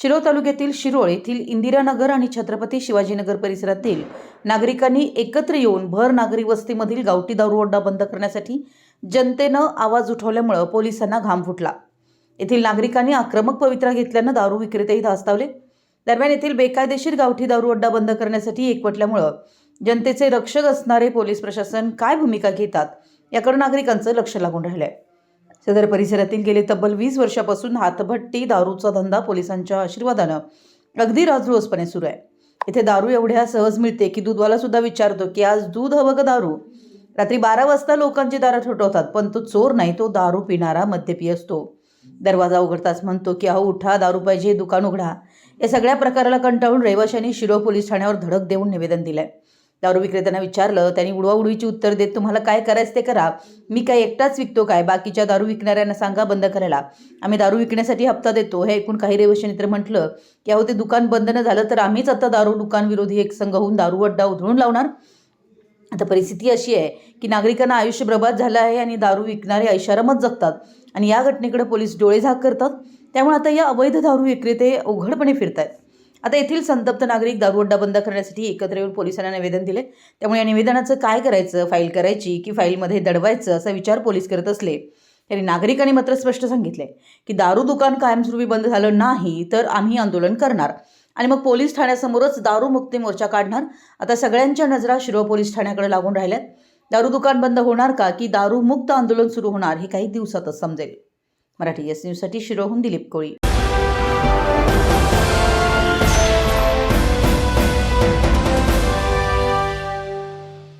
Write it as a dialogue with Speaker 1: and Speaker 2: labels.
Speaker 1: शिरोळ तालुक्यातील शिरोळ येथील इंदिरानगर आणि छत्रपती शिवाजीनगर परिसरातील नागरिकांनी एकत्र येऊन भर नागरी वस्तीमधील गावठी दारू अड्डा बंद करण्यासाठी जनतेनं आवाज उठवल्यामुळं पोलिसांना घाम फुटला. येथील नागरिकांनी आक्रमक पवित्रा घेतल्यानं दारू विक्रेतेही धास्तावले. दरम्यान येथील बेकायदेशीर गावठी दारू अड्डा बंद करण्यासाठी एकवटल्यामुळं जनतेचे रक्षक असणारे पोलीस प्रशासन काय भूमिका घेतात याकडे नागरिकांचं लक्ष लागून राहिलंय. सदर परिसरातील गेले तब्बल वीस वर्षापासून हातभट्टी दारूचा धंदा पोलिसांच्या आशीर्वादानं अगदी राजरोसपणे सुरू आहे. इथे दारू एवढ्या सहज मिळते की दूधवाला सुद्धा विचारतो की आज दूध हवं का दारू? रात्री बारा वाजता लोकांची दारं ठोठवतात पण तो चोर नाही तो दारू पिणारा मद्यपी असतो. दरवाजा उघडताच म्हणतो की अहो उठा दारू पाहिजे दुकान उघडा. या सगळ्या प्रकाराला कंटाळून रहिवाशांनी शिरो पोलीस ठाण्यावर धडक देऊन निवेदन दिलंय. दारू विक्रेत्यांना विचारलं त्यांनी उडवाउडवीची उत्तर देत तुम्हाला काय करायचं ते करा. मी काय एकटाच विकतो काय? बाकीच्या दारू विकणाऱ्यांना सांगा बंद करायला. आम्ही दारू विकण्यासाठी हप्ता देतो. हे ऐकून काही रहिवाशांनी तर म्हटलं की अहो ते दुकान बंद न झालं तर आम्हीच आता दारू दुकान विरोधी एक संघ होऊन दारू अड्डा उधळून लावणार? आता परिस्थिती अशी आहे की नागरिकांना आयुष्य प्रभात झालं आहे आणि दारू विकणारे ऐशारामच जगतात. आणि या घटनेकडे पोलीस डोळेझाक करतात. त्यामुळे आता या अवैध दारू विक्रेते उघडपणे फिरत आहेत आता येथील संतप्त नागरिक दारू बंद करण्यासाठी एकत्र येऊन पोलिसांना निवेदन दिले. त्यामुळे या निवेदनाचं काय करायचं फाईल करायची की फाईलमध्ये दडवायचं असा विचार पोलीस करत असले तरी नागरिकांनी मात्र स्पष्ट सांगितले की दारू दुकान कायमस्वरूपी बंद झालं नाही तर आम्ही आंदोलन करणार. आणि मग पोलीस ठाण्यासमोरच दारू मुक्ती मोर्चा काढणार. आता सगळ्यांच्या नजरा शिरोळ पोलीस ठाण्याकडे लागून राहिल्यात. दारू दुकान बंद होणार का की दारू मुक्त आंदोलन सुरू होणार हे काही दिवसातच समजेल. मराठी एस न्यूजसाठी शिरोहून दिलीप कोळी.